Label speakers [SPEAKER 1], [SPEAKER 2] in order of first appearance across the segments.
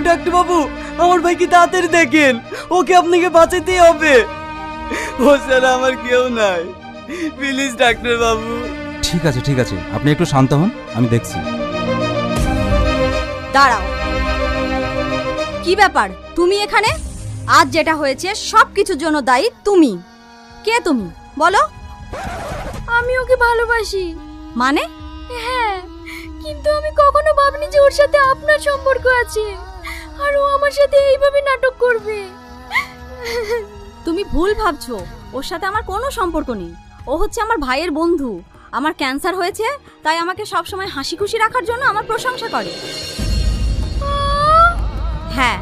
[SPEAKER 1] ডাক্তারবাবু ডাক্তারবাবু আমার ভাইকে তাড়াতাড়ি দেখেন। ওকে আপনাকে বাঁচাতেই হবে। ও স্যার আমার কেউ নাই। প্লিজ ডাক্তারবাবু
[SPEAKER 2] ঠিক আছে ঠিক আছে। আপনি একটু শান্ত হন আমি দেখছি।
[SPEAKER 3] দাঁড়াও। কি ব্যাপার? তুমি এখানে? আজ যেটা হয়েছে সব কিছুর জন্য দায়ী তুমি। কে তুমি? বলো।
[SPEAKER 4] আমি ওকে ভালোবাসি।
[SPEAKER 3] মানে?
[SPEAKER 4] হ্যাঁ। কিন্তু আমি কখনো ভাবিনি যে ওর সাথে আপনার সম্পর্ক আছে। আর ও আমার সাথে এইভাবে নাটক করবে।
[SPEAKER 3] তুমি ভুল ভাবছ। ওর সাথে আমার কোনো সম্পর্ক নেই। ও হচ্ছে আমার ভাইয়ের বন্ধু। আমার ক্যান্সার হয়েছে তাই আমাকে সবসময় হাসি খুশি রাখার জন্য আমার প্রশংসা করে। হ্যাঁ।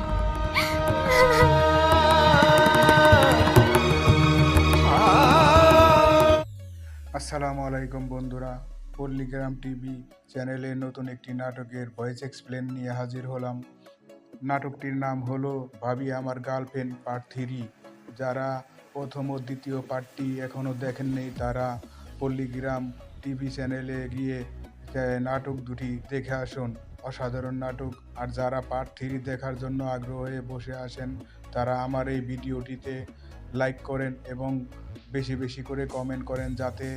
[SPEAKER 5] আসসালামু আলাইকুম বন্ধুরা পল্লীগ্রাম টিভি চ্যানেলে নতুন একটি নাটকের ভয়েস এক্সপ্লেন নিয়ে হাজির হলাম। নাটকটির নাম হলো ভাবি আমার গার্লফ্রেন্ড পার্ট থ্রি। যারা প্রথম ও দ্বিতীয় পার্টটি এখনও দেখেননি, তারা পল্লীগ্রাম টিভি চ্যানেলে গিয়ে নাটক দুটি দেখে আসুন। অসাধারণ নাটক। আর যারা পার্ট থ্রি দেখার জন্য আগ্রহ হয়ে বসে আসেন, তারা আমার এই ভিডিওটিতে লাইক করেন এবং বেশি বেশি করে কমেন্ট করেন যাতে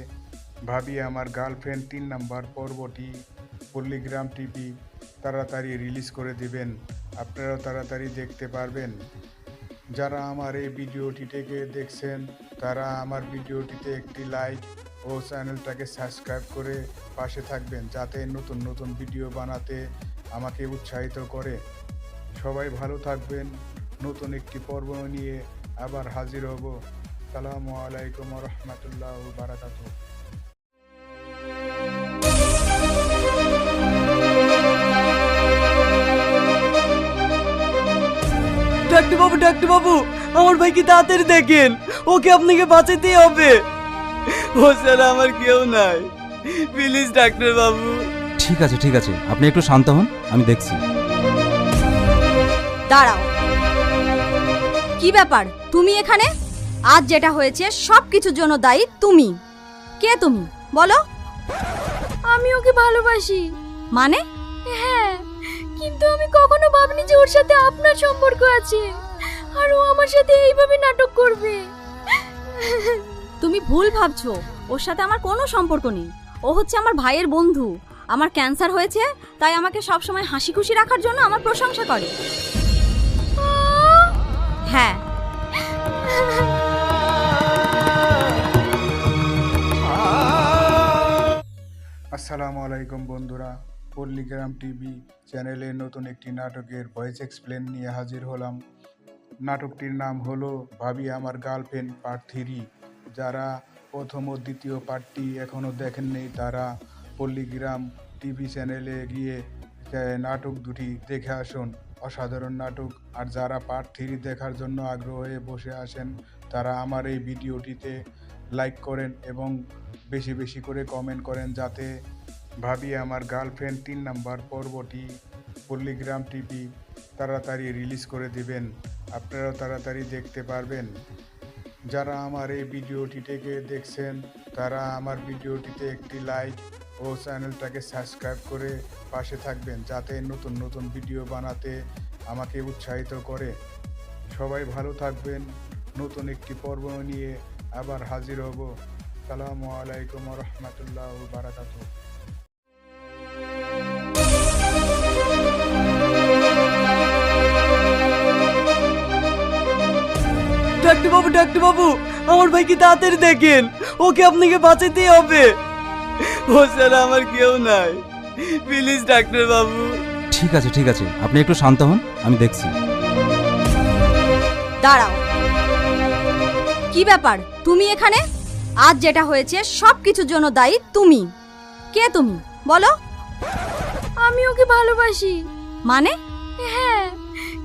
[SPEAKER 5] ভাবি আমার গার্লফ্রেন্ড তিন নাম্বার পর্বটি পল্লীগ্রাম টিভি তাড়াতাড়ি রিলিজ করে দিবেন। আপনারাও তাড়াতাড়ি দেখতে পারবেন। যারা আমার এই ভিডিওটি থেকে দেখছেন, তারা আমার ভিডিওটিতে একটি লাইক ও চ্যানেলটাকে সাবস্ক্রাইব করে পাশে থাকবেন, যাতে নতুন নতুন ভিডিও বানাতে আমাকে উৎসাহিত করে। সবাই ভালো থাকবেন। নতুন একটি পর্ব নিয়ে আবার হাজির হব। সালামু আলাইকুম রহমতুল্লাহ বারাকাতু
[SPEAKER 1] ডাক্তারবাবু ডাক্তারবাবু আমার ভাইকে তাড়াতাড়ি দেখেন। ওকে আপনাকে বাঁচাতেই হবে। ও স্যার আমার কেউ নাই। প্লিজ ডাক্তারবাবু।
[SPEAKER 2] ঠিক আছে ঠিক আছে। আপনি একটু শান্ত হন আমি দেখছি।
[SPEAKER 3] দাঁড়াও। কি ব্যাপার? তুমি এখানে? আজ যেটা হয়েছে সব কিছুর জন্য দায়ী তুমি। কে তুমি? বলো।
[SPEAKER 4] আমি ওকে ভালোবাসি।
[SPEAKER 3] মানে?
[SPEAKER 4] হ্যাঁ কিন্তু আমি কখনো ভাবিনি যে ওর সাথে আপনার সম্পর্ক আছে। আর ও আমার সাথে এইভাবে নাটক করবে।
[SPEAKER 3] তুমি ভুল ভাবছ। ওর সাথে আমার কোনো সম্পর্ক নেই। ও হচ্ছে আমার ভাইয়ের বন্ধু। আমার ক্যান্সার হয়েছে তাই আমাকে সবসময় হাসি খুশি রাখার জন্য আমার প্রশংসা করে। হ্যাঁ।
[SPEAKER 5] আসসালামু আলাইকুম বন্ধুরা। পল্লীগ্রাম টিভি চ্যানেলে নতুন একটি নাটকের ভয়েস এক্সপ্লেন নিয়ে হাজির হলাম। নাটকটির নাম হলো ভাবি আমার গার্লফ্রেন্ড পার্ট থ্রি। যারা প্রথম ও দ্বিতীয় পার্টটি এখনও দেখেননি, তারা পল্লীগ্রাম টিভি চ্যানেলে গিয়ে নাটক দুটি দেখে আসুন। অসাধারণ নাটক। আর যারা পার্ট থ্রি দেখার জন্য আগ্রহ হয়ে বসে আসেন তারা আমার এই ভিডিওটিতে লাইক করেন এবং বেশি বেশি করে কমেন্ট করেন যাতে ভাবি আমার গার্লফ্রেন্ড তিন নাম্বার পর্বটি পল্লীগ্রাম টিভি তাড়াতাড়ি রিলিজ করে দিবেন। আপনারাও তাড়াতাড়ি দেখতে পারবেন। যারা আমার এই ভিডিওটি থেকে দেখছেন, তারা আমার ভিডিওটিতে একটি লাইক ও চ্যানেলটাকে সাবস্ক্রাইব করে পাশে থাকবেন, যাতে নতুন নতুন ভিডিও বানাতে আমাকে উৎসাহিত করে। সবাই ভালো থাকবেন। নতুন একটি পর্ব নিয়ে আবার হাজির হব। সালামু আলাইকুম রহমতুল্লাহ বারাকাতু
[SPEAKER 1] ডাক্তারবাবু ডাক্তারবাবু আমার ভাইকে তাড়াতাড়ি দেখেন। ওকে আপনাকে বাঁচাতেই হবে। ও স্যার আমার কেউ নাই। প্লিজ ডাক্তারবাবু
[SPEAKER 2] ঠিক আছে ঠিক আছে। আপনি একটু শান্ত হন আমি দেখছি।
[SPEAKER 3] দাঁড়াও। কি ব্যাপার? তুমি এখানে? আজ যেটা হয়েছে সব কিছুর জন্য দায়ী তুমি। কে তুমি? বলো।
[SPEAKER 4] আমি ওকে ভালোবাসি।
[SPEAKER 3] মানে?
[SPEAKER 4] হ্যাঁ।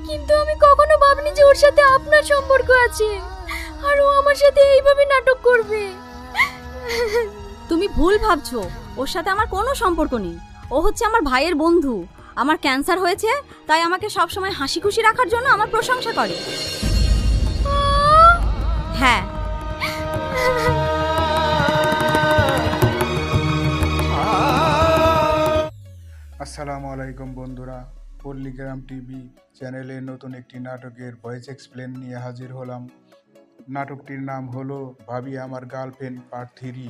[SPEAKER 4] কিন্তু আমি কখনো ভাবিনি যে ওর সাথে আপনার সম্পর্ক আছে। আর ও আমার সাথে এইভাবে নাটক করবে।
[SPEAKER 3] তুমি ভুল ভাবছ। ওর সাথে আমার কোনো সম্পর্ক নেই। ও হচ্ছে আমার ভাইয়ের বন্ধু। আমার ক্যান্সার হয়েছে তাই আমাকে সবসময় হাসি খুশি রাখার জন্য আমার প্রশংসা করে। হ্যাঁ।
[SPEAKER 5] আসসালামু আলাইকুম বন্ধুরা। পল্লীগ্রাম টিভি চ্যানেলে নতুন একটি নাটকের ভয়েস এক্সপ্লেন নিয়ে হাজির হলাম। নাটকটির নাম হলো ভাবি আমার গার্লফ্রেন্ড পার্ট থ্রি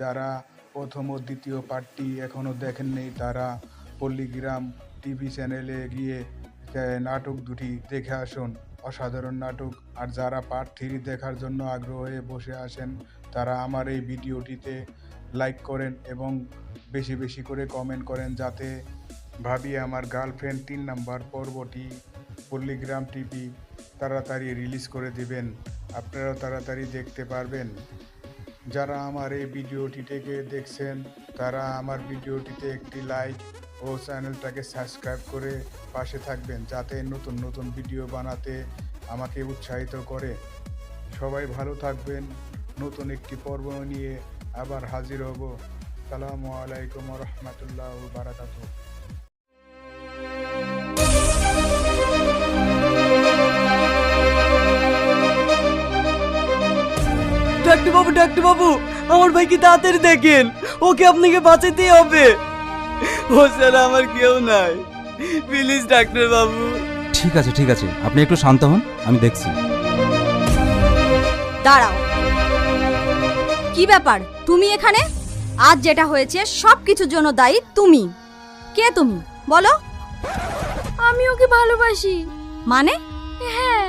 [SPEAKER 5] যারা প্রথম ও দ্বিতীয় পার্টটি এখনও দেখেননি, তারা পল্লীগ্রাম টিভি চ্যানেলে গিয়ে নাটক দুটি দেখে আসুন। অসাধারণ নাটক। আর যারা পার্ট থ্রি দেখার জন্য আগ্রহ হয়ে বসে আসেন, তারা আমার এই ভিডিওটিতে লাইক করেন এবং বেশি বেশি করে কমেন্ট করেন যাতে ভাবি আমার গার্লফ্রেন্ড তিন নাম্বার পর্বটি পল্লীগ্রাম টিভি তাড়াতাড়ি রিলিজ করে দেবেন। আপনারাও তাড়াতাড়ি দেখতে পারবেন। যারা আমার এই ভিডিওটি থেকে দেখছেন, তারা আমার ভিডিওটিতে একটি লাইক ও চ্যানেলটাকে সাবস্ক্রাইব করে পাশে থাকবেন, যাতে নতুন নতুন ভিডিও বানাতে আমাকে উৎসাহিত করে। সবাই ভালো থাকবেন। নতুন একটি পর্ব নিয়ে আবার হাজির হব। সালামু আলাইকুম রহমতুল্লাহ বারাকাতু
[SPEAKER 1] ডাক্তার বাবু ডাক্তার বাবু আমার ভাইকে তাড়াতাড়ি দেখেন। ওকে আপনাকে বাঁচাতেই হবে। ও স্যার আমার কেউ নাই। প্লিজ ডাক্তার বাবু।
[SPEAKER 2] ঠিক আছে ঠিক আছে। আপনি একটু শান্ত হন আমি দেখছি।
[SPEAKER 3] দাঁড়াও। কি ব্যাপার? তুমি এখানে? আজ যেটা হয়েছে সব কিছুর জন্য দায়ী তুমি। কে তুমি? বলো।
[SPEAKER 4] আমি ওকে ভালোবাসি।
[SPEAKER 3] মানে?
[SPEAKER 4] হ্যাঁ।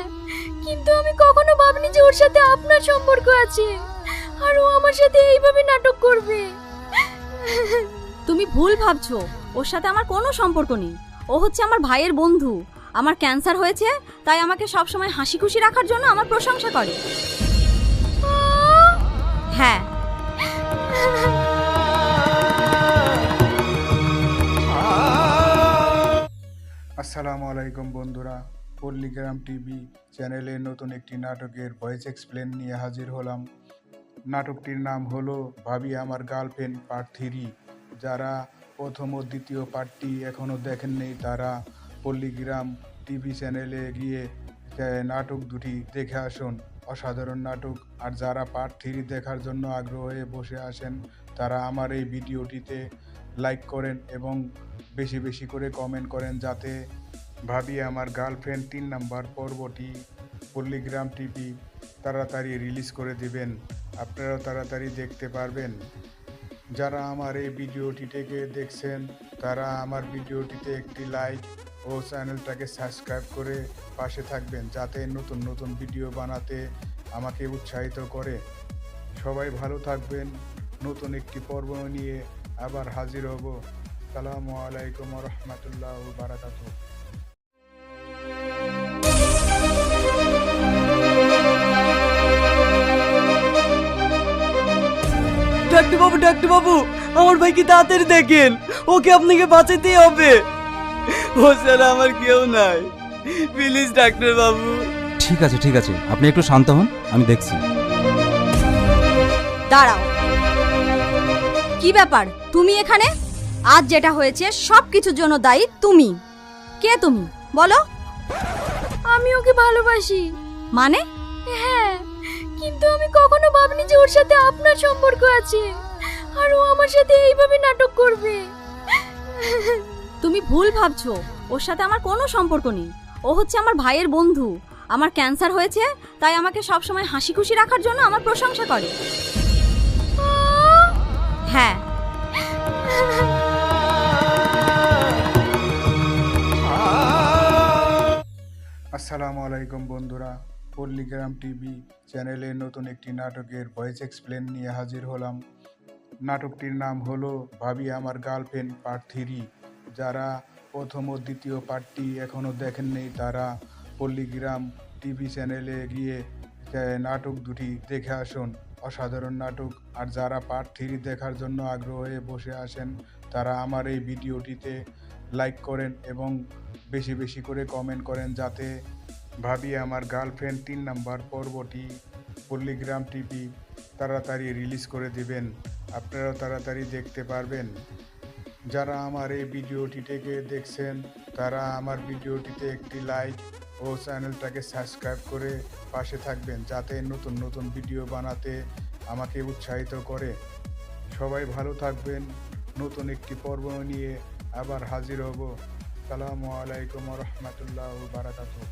[SPEAKER 4] ভাবিনি যে ওর সাথে আপনার সম্পর্ক আছে আর ও আমার সাথে এইভাবে নাটক করবে।
[SPEAKER 3] তুমি ভুল ভাবছ ওর সাথে আমার কোনো সম্পর্ক নেই। ও হচ্ছে আমার ভাইয়ের বন্ধু আমার ক্যান্সার হয়েছে তাই আমাকে সব সময় হাসি খুশি রাখার জন্য আমার প্রশংসা করে। হ্যাঁ।
[SPEAKER 5] আসসালামু আলাইকুম বন্ধুরা। পল্লীগ্রাম টিভি চ্যানেলে নতুন একটি নাটকের ভয়েস এক্সপ্লেন নিয়ে হাজির হলাম। নাটকটির নাম হলো ভাবি আমার গার্লফ্রেন্ড পার্ট থ্রি যারা প্রথম ও দ্বিতীয় পার্টটি এখনও দেখেননি, তারা পল্লীগ্রাম টিভি চ্যানেলে গিয়ে নাটক দুটি দেখে আসুন। অসাধারণ নাটক। আর যারা পার্ট থ্রি দেখার জন্য আগ্রহ হয়ে বসে আসেন, তারা আমার এই ভিডিওটিতে লাইক করেন এবং বেশি বেশি করে কমেন্ট করেন যাতে ভাবি আমার গার্লফ্রেন্ড তিন নাম্বার পর্বটি পল্লীগ্রাম টিভি তাড়াতাড়ি রিলিজ করে দেবেন। আপনারাও তাড়াতাড়ি দেখতে পারবেন। যারা আমার এই ভিডিওটি থেকে দেখছেন, তারা আমার ভিডিওটিতে একটি লাইক ও চ্যানেলটাকে সাবস্ক্রাইব করে পাশে থাকবেন, যাতে নতুন নতুন ভিডিও বানাতে আমাকে উৎসাহিত করে। সবাই ভালো থাকবেন। নতুন একটি পর্ব নিয়ে আবার হাজির হব। সালামু আলাইকুম রহমতুল্লাহ বারাকাতু
[SPEAKER 1] ডাক্তার বাবু ডাক্তার বাবু আমার ভাইকে তাড়াতাড়ি দেখেন। ওকে আপনাকে বাঁচাতেই হবে। ও স্যার আমার কেউ নাই। প্লিজ ডাক্তার বাবু।
[SPEAKER 2] ঠিক আছে ঠিক আছে। আপনি একটু শান্ত হন আমি দেখছি।
[SPEAKER 3] দাঁড়াও। কি ব্যাপার? তুমি এখানে? আজ যেটা হয়েছে সব কিছুর জন্য দায়ী তুমি। কে তুমি? বলো।
[SPEAKER 4] আমি ওকে ভালোবাসি।
[SPEAKER 3] মানে?
[SPEAKER 4] হ্যাঁ। কিন্তু আমি কখনো ভাবিনি যে ওর সাথে আপনার সম্পর্ক আছে। আর ও আমার সাথে এইভাবে নাটক করবে।
[SPEAKER 3] তুমি ভুল ভাবছ। ওর সাথে আমার কোনো সম্পর্ক নেই। ও হচ্ছে আমার ভাইয়ের বন্ধু। আমার ক্যান্সার হয়েছে তাই আমাকে সব সময় হাসি খুশি রাখার জন্য আমার প্রশংসা করে। হ্যাঁ।
[SPEAKER 5] আসসালামু আলাইকুম বন্ধুরা। পল্লীগ্রাম টিভি চ্যানেলে নতুন একটি নাটকের ভয়েস এক্সপ্লেন নিয়ে হাজির হলাম। নাটকটির নাম হলো ভাবি আমার গার্লফ্রেন্ড পার্ট থ্রি যারা প্রথম ও দ্বিতীয় পার্টটি এখনও দেখেননি তারা পল্লীগ্রাম টিভি চ্যানেলে গিয়ে নাটক দুটি দেখে আসুন। অসাধারণ নাটক। আর যারা পার্ট থ্রি দেখার জন্য আগ্রহ হয়ে বসে আসেন, তারা আমার এই ভিডিওটিতে লাইক করেন এবং বেশি বেশি করে কমেন্ট করেন যাতে ভাবি আমার গার্লফ্রেন্ড তিন নাম্বার পর্বটি পল্লীগ্রাম টিভি তাড়াতাড়ি রিলিজ করে দেবেন। আপনারাও তাড়াতাড়ি দেখতে পারবেন। যারা আমার এই ভিডিওটি থেকে দেখছেন, তারা আমার ভিডিওটিতে একটি লাইক ও চ্যানেলটাকে সাবস্ক্রাইব করে পাশে থাকবেন, যাতে নতুন নতুন ভিডিও বানাতে আমাকে উৎসাহিত করে। সবাই ভালো থাকবেন। নতুন একটি পর্ব নিয়ে আবার হাজির হব। আসসালামু আলাইকুম রহমতুল্লাহ বারাকাতুহ।